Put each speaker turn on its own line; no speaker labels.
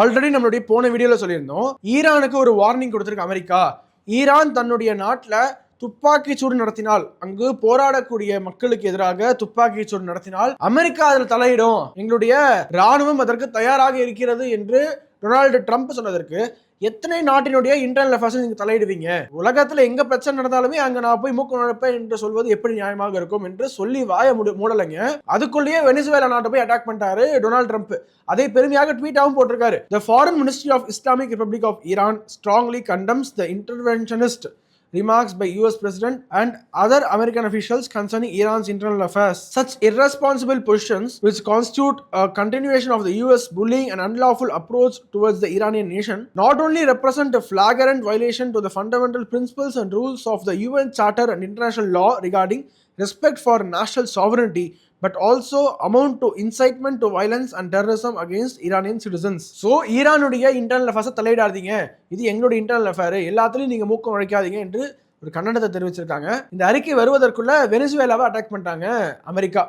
Already நம்மளுடைய போன வீடியோல சொல்லியிருந்தோம். ஈரானுக்கு ஒரு வார்னிங் கொடுத்துருக்கு அமெரிக்கா. ஈரான் தன்னுடைய நாட்டில் துப்பாக்கி சூடு நடத்தினால் அங்கு போராடக்கூடிய மக்களுக்கு எதிராக துப்பாக்கி சூடு நடத்தினால் அமெரிக்கா அதில் தலையிடும். எங்களுடைய ராணுவம் அதற்கு தயாராக இருக்கிறது என்று டொனால்டு ட்ரம்ப் சொன்னதற்கு எத்தனை நாட்டினுடைய இன்டர்னல் அஃபேர்ஸ் நீங்க தலையிடுவீங்க? உலகத்துல எங்க பிரச்சனை நடந்தாலுமே அங்க நான் போய் மூக்கு நுழைப்பேன் என்று சொல்வது எப்படி நியாயமாக இருக்கும் என்று சொல்லி வாய முடி மூடலைங்க. அதுக்குள்ளேயே வெனிசுவேலா நாட்டை போய் அட்டாக் பண்ணிட்டாரு டொனால்டு ட்ரம்ப். அதை பெருமையாக ட்வீட்டாகவும் போட்டிருக்காரு. The foreign ministry of Islamic republic of Iran strongly condemns the interventionist remarks by US President and other American officials concerning Iran's internal affairs. Such irresponsible positions, which constitute a continuation of the US bullying and unlawful approach towards the Iranian nation, not only represent a flagrant violation to the fundamental principles and rules of the UN Charter and international law regarding respect for national sovereignty, but also amount to incitement to violence and terrorism against Iranian citizens. So ஈரானுடைய internal அஃபேர்ஸை தலையிடாதீங்க. இது எங்களுடைய internal affair எல்லாத்துலையும் நீங்கள் மூக்கம் உழைக்காதீங்க என்று ஒரு கண்டனத்தை தெரிவிச்சிருக்காங்க. இந்த அறிக்கை வருவதற்குள்ள வெனிசுவேலாவை அட்டாக் பண்ணிட்டாங்க அமெரிக்கா.